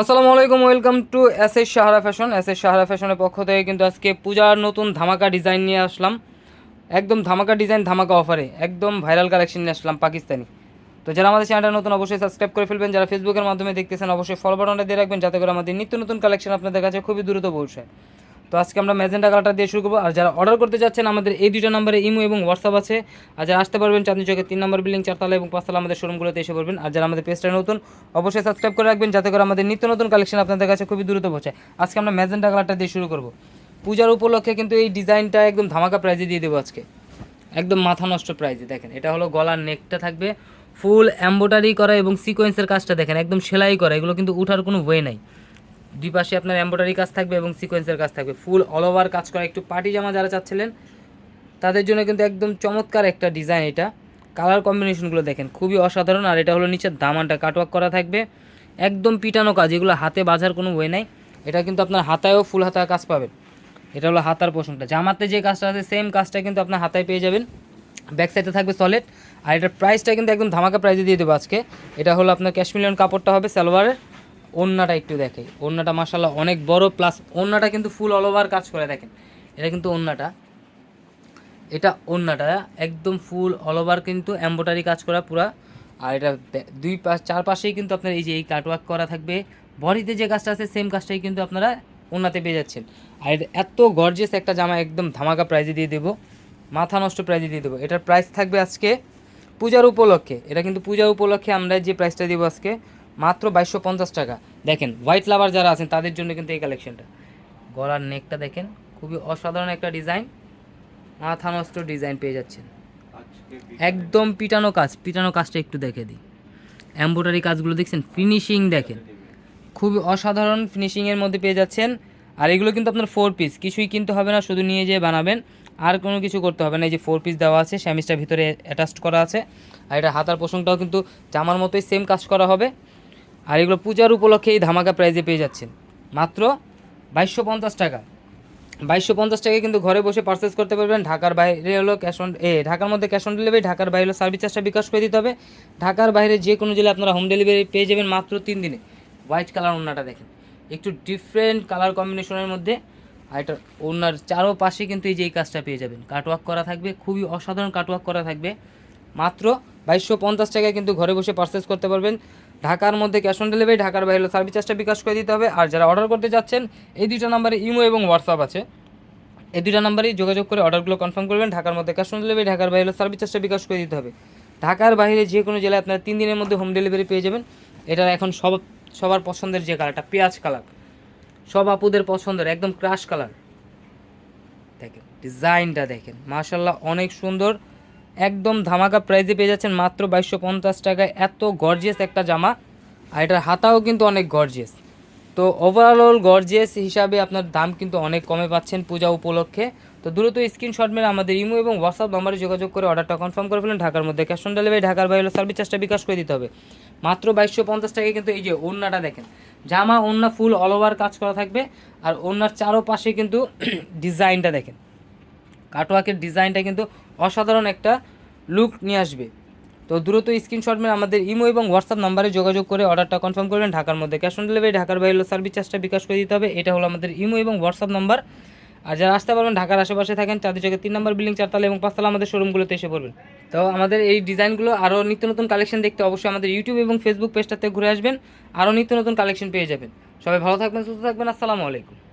আসসালামু আলাইকুম, welcome to S S Sahara fashion. S S Sahara ফ্যাশনের পক্ষ থেকে কিন্তু আজকে পূজার নতুন ধামাকা ডিজাইন নিয়ে আসলাম। একদম ধামাকা ডিজাইন, ধামাকা অফারে, একদম ভাইরাল কালেকশন নিয়ে আসলাম পাকিস্তানি। তো যারা আমাদের চ্যানেলটা নতুন, অবশ্যই সাবস্ক্রাইব করে ফেলবেন। যারা ফেসবুকের মাধ্যমে দেখতেছেন, অবশ্যই ফলো বাটনটা দিয়ে রাখবেন, যাতে করে আমাদের নিত্য নতুন কালেকশন আপনাদের কাছে খুবই দ্রুত পৌঁছায়। তো আজকে আমরা ম্যাজেন্টা কালারটা দিয়ে শুরু করব। আর যারা অর্ডার করতে যাচ্ছেন, আমাদের এই দুটো নম্বরে ইমো এবং হোয়াটসঅ্যাপ আছে। আর যারা আসতে পারবেন চাঁদনি চোখে তিন নম্বর বিল্ডিং চারতলা এবং পাঁচতলা আমাদের শোরুমগুলোতে এসে পড়বেন। আর যারা আমাদের পেজটা নতুন, অবশ্যই সাবস্ক্রাইব করে রাখবেন, যাতে করে আমাদের নিত্য নতুন কালেকশন আপনাদের কাছে খুবই দ্রুত পৌঁছায়। আজকে আমরা ম্যাজেন্টা কালারটা দিয়ে শুরু করব। পূজার উপলক্ষে কিন্তু এই ডিজাইনটা একদম ধামাকা প্রাইজে দিয়ে দেবো আজকে। একদম মাথা নষ্ট প্রাইজে দেখেন। এটা হলো গলার নেকটা থাকবে। ফুল এম্বোটারি করা এবং সিকোয়েন্সের কাজটা দেখেন, একদম সেলাই করা। এগুলো কিন্তু উঠার কোনো ওয়ে নাই। দুই পাশে আপনার এম্ব্রয়ডারি কাজ থাকবে এবং সিকোয়েন্সের কাজ থাকবে। ফুল অল ওভার কাজ করা, একটু পার্টি জামা যারা চাচ্ছিলেন, তাদের জন্য কিন্তু একদম চমৎকার একটা ডিজাইন এটা। কালার কম্বিনেশনগুলো দেখেন, খুবই অসাধারণ। আর এটা হলো নিচের দামানটা কাটওয়ার্ক করা থাকবে। একদম পিটানো কাজ, এগুলো হাতে বাজার কোনো ওয়ে নাই। এটা কিন্তু আপনার হাতায়ও ফুল হাতা কাজ পাবেন। এটা হলো হাতার পোষণটা জামাতে যে কাজটা আছে সেম কাজটা কিন্তু আপনার হাতায় পেয়ে যাবেন। ব্যাক সাইডে থাকবে সলিড আর এটার প্রাইসটা কিন্তু একদম ধামাকা প্রাইসে দিয়ে দেবো আজকে। এটা হলো আপনার ক্যাশমিলিয়ন কাপড়টা হবে সালোয়ারের ওন্নাটা একটু দেখে। ওন্নাটা মাসাল্লাহ অনেক বড় প্লাস ওন্নাটা কিন্তু ফুল অল ওভার কাজ করে, দেখেন। এটা কিন্তু ওন্নাটা। এটা ওন্নাটা, একদম ফুল অল ওভার কিন্তু এম্বোটারি কাজ করা পুরা। আর এটা দুই পাশ চার পাশেই কিন্তু আপনার এই যে এই কাটওয়ার্ক করা থাকবে। বডিতে যে কাজটা আছে সেম কাজটাই কিন্তু আপনারা ওন্নাতে পেয়ে যাচ্ছেন। আর এটা এত গর্জিয়াস একটা জামা, একদম ধামাকা প্রাইজে দিয়ে দেবো। মাথা নষ্ট প্রাইজে দিয়ে দেবো। এটার প্রাইস থাকবে আজকে পূজার উপলক্ষে। এটা কিন্তু পূজার উপলক্ষে আমরা যে প্রাইসটা দিব আজকে মাত্র বাইশশো পঞ্চাশ টাকা। দেখেন হোয়াইট লাভার যারা আছেন তাদের জন্য কিন্তু এই কালেকশনটা গলার নেকটা দেখেন খুবই অসাধারণ একটা ডিজাইন মাথা নষ্ট ডিজাইন পেয়ে যাচ্ছেন। একদম পিটানো কাজ পিটানো কাজটা একটু দেখে দিই। এম্ব্রয়ডারি কাজগুলো দেখছেন ফিনিশিং দেখেন। খুবই অসাধারণ ফিনিশিংয়ের মধ্যে পেয়ে যাচ্ছেন। আর এগুলো কিন্তু আপনার ফোর পিস কিছুই কিনতে হবে না শুধু নিয়ে যেয়ে বানাবেন। আর কোনো কিছু করতে হবে না এই যে ফোর পিস দেওয়া আছে স্যামিসটা ভিতরে অ্যাটাচড করা আছে। আর এটা হাতার পোষণটাও কিন্তু জামার মতোই সেম কাজ করা হবে। আর এগুলো পূজার উপলক্ষে এই ধামাকা প্রাইজে পেয়ে যাচ্ছেন। মাত্র বাইশশো পঞ্চাশ টাকা। বাইশশো পঞ্চাশ টাকায় কিন্তু ঘরে বসে পারচেস করতে পারবেন। ঢাকার বাইরে হলো ক্যাশ অন এ, ঢাকার মধ্যে ক্যাশ অন ডেলিভারি ঢাকার বাইরে হলো সার্ভিস চার্জটা বিকাশ করে দিতে হবে। ঢাকার বাইরে যে কোনো জেলায় আপনারা হোম ডেলিভারি পেয়ে যাবেন মাত্র তিন দিনে। হোয়াইট কালার ওড়নাটা দেখেন। একটু ডিফারেন্ট কালার কম্বিনেশনের মধ্যে। আর এটা ওড়নার চারো পাশে কিন্তু এই যে এই কাজটা পেয়ে যাবেন। কাটওয়ার্ক করা থাকবে, খুবই অসাধারণ কাটওয়ার্ক করা থাকবে। মাত্র বাইশশো পঞ্চাশ টাকায় কিন্তু ঘরে বসে পারচেস করতে পারবেন। ঢাকার মধ্যে ক্যাশ অন ডেলিভারি ঢাকার বাইরে সার্ভিস চার্জটা বিকাশ করে দিতে হবে। আর যারা অর্ডার করতে যাচ্ছেন, এই দুইটা নাম্বারে ইমো এবং হোয়াটসঅ্যাপ আছে। এই দুইটা নাম্বারেই যোগাযোগ করে অর্ডারগুলো কনফার্ম করবেন। ঢাকার মধ্যে ক্যাশ অন ডেলিভারি ঢাকার বাইরে সার্ভিস চার্জটা বিকাশ করে দিতে হবে। ঢাকার বাইরে যে কোনো জেলায় আপনারা তিন দিনের মধ্যে হোম ডেলিভারি পেয়ে যাবেন। এটা এখন সব, সবার পছন্দের যে কালারটা পেঁয়াজ কালার সব আপুদের পছন্দের, একদম ক্রাশ কালার দেখেন ডিজাইনটা দেখেন মাশাল্লাহ অনেক সুন্দর। একদম ধামাকা প্রাইজে পেয়ে যাচ্ছেন মাত্র বাইশশো পঞ্চাশ টাকায়। এত গর্জিয়াস একটা জামা। আর এটার হাতাও কিন্তু অনেক গর্জিয়াস তো ওভারঅল গর্জিয়াস হিসাবে আপনার দাম কিন্তু অনেক কমে পাচ্ছেন পূজা উপলক্ষে। তো দ্রুত স্ক্রিনশট মেরে আমাদের ইমো এবং হোয়াটসঅ্যাপ নম্বরে যোগাযোগ করে অর্ডারটা কনফার্ম করে ফেলেন ঢাকার মধ্যে। ক্যাশ অন ডেলিভারি ঢাকার বাইরে সার্ভিস চার্জটা বিকাশ করে দিতে হবে। মাত্র বাইশশো পঞ্চাশ টাকায় কিন্তু এই যে ওড়নাটা দেখেন। জামা, ওড়না ফুল অল ওভার কাজ করা থাকবে। আর ওড়নার চারো পাশে কিন্তু ডিজাইনটা দেখেন। কাটওয়ার্কের ডিজাইনটা কিন্তু অসাধারণ একটা লুক নিয়ে আসবে। তো দ্রুত স্ক্রিনশট মেরে আমাদের ইমো এবং হোয়াটসঅ্যাপ নাম্বারে যোগাযোগ করে অর্ডারটা কনফার্ম করবেন ঢাকার মধ্যে। ক্যাশ অন ডেলিভারি ঢাকার বাইরে সার্ভিস চার্জটা বিকাশ করে দিতে হবে। এটা হলো আমাদের ইমো এবং হোয়াটসঅ্যাপ নাম্বার। আর যারা আসতে পারবেন, ঢাকার আশেপাশে থাকেন, তাদের চোখে তিন নম্বর বিল্ডিং, চারতলা এবং পাঁচতলা আমাদের শোরুমগুলোতে এসে পড়বেন। তো আমাদের এই ডিজাইনগুলো আরও নিত্য নতুন কালেকশন দেখতে অবশ্যই আমাদের ইউটিউব এবং ফেসবুক পেজটাতে ঘুরে আসবেন। আরও নিত্য নতুন কালেকশন পেয়ে যাবেন। সবাই ভালো থাকবেন, সুস্থ থাকবেন। আসসালামু আলাইকুম।